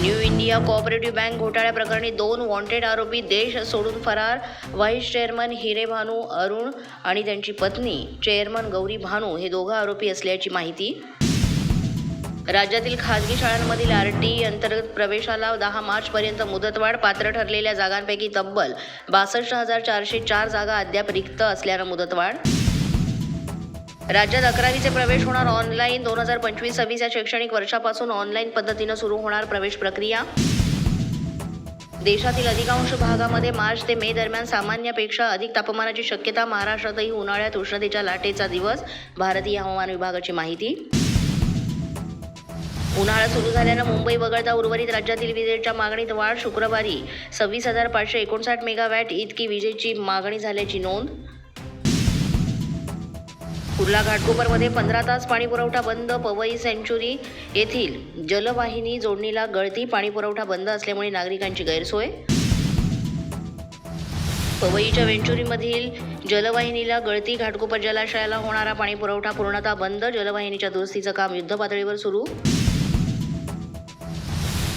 New India Cooperative Bank घोटाळ्या प्रकरणी दोन वॉन्टेड आरोपी देश सोडून फरार. व्हाईस चेअरमन हिरे भानू अरुण आणि त्यांची पत्नी चेअरमन गौरी भानू हे दोघं आरोपी असल्याची माहिती. राज्यातील खासगी शाळांमधील आर टी अंतर्गत प्रवेशाला दहा मार्चपर्यंत मुदतवाढ पात्र ठरलेल्या जागांपैकी तब्बल बासष्ट हजार चारशे चार जागा अद्याप रिक्त असल्यानं मुदतवाढ राज्यात अकरावीचे प्रवेश होणार ऑनलाईन दोन हजार पंचवीस सव्वीस या शैक्षणिक वर्षापासून ऑनलाईन पद्धतीनं सुरू होणार प्रवेश प्रक्रिया. देशातील अधिकांश भागामध्ये मार्च ते मे दरम्यान सामान्यपेक्षा अधिक तापमानाची शक्यता महाराष्ट्रातही उन्हाळ्यात उष्णतेच्या लाटेचा दिवस भारतीय हवामान विभागाची माहिती. उन्हाळा सुरू झाल्यानं मुंबई वगळता उर्वरित राज्यातील विजेच्या मागणीत वाढ शुक्रवारी सव्वीस हजार पाचशे एकोणसाठ मेगावॅट इतकी विजेची मागणी झाल्याची नोंद कुर्ला घाटकोपरमध्ये पंधरा तास पाणीपुरवठा बंद पवई सेंच्युरी येथील जलवाहिनी जोडणीला गळती पाणीपुरवठा बंद असल्यामुळे नागरिकांची गैरसोय. पवईच्या वेंचुरीमधील जलवाहिनीला गळती घाटकोपर जलाशयाला होणारा पाणीपुरवठा पूर्णतः बंद जलवाहिनीच्या दुरुस्तीचं काम युद्धपातळीवर सुरू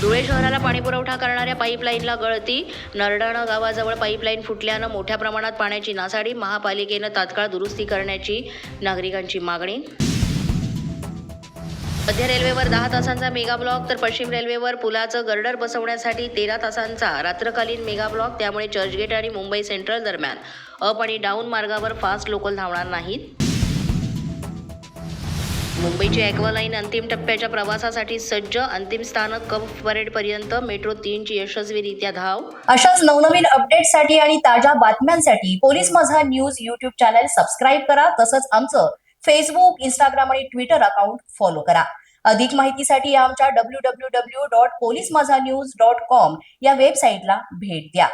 धुळे शहराला पाणीपुरवठा करणाऱ्या पाईपलाईनला गळती. नरडाणा गावाजवळ पाईपलाईन फुटल्यानं मोठ्या प्रमाणात पाण्याची नासाडी महापालिकेनं तात्काळ दुरुस्ती करण्याची नागरिकांची मागणी. मध्य रेल्वेवर दहा तासांचा मेगा ब्लॉक तर पश्चिम रेल्वेवर पुलाचं गर्डर बसवण्यासाठी तेरा तासांचा रात्रकालीन मेगा ब्लॉक त्यामुळे चर्चगेट आणि मुंबई सेंट्रल दरम्यान अप आणि डाऊन मार्गावर फास्ट लोकल धावणार नाहीत. मुंबईची ॲक्वालाईन अंतिम टप्प्याच्या प्रवासासाठी सज्ज अंतिम स्थानक कप परेडपर्यंत मेट्रो तीनची यशस्वीरित्या धाव. अशाच नवनवीन अपडेटसाठी आणि ताज्या बातम्यांसाठी police Majha news YouTube channel subscribe करा. तसंच आमचं फेसबुक इंस्टाग्राम आणि ट्विटर अकाउंट फॉलो करा. अधिक माहितीसाठी आमच्या W W W dot police Majha news dot com या वेबसाईटला भेट द्या.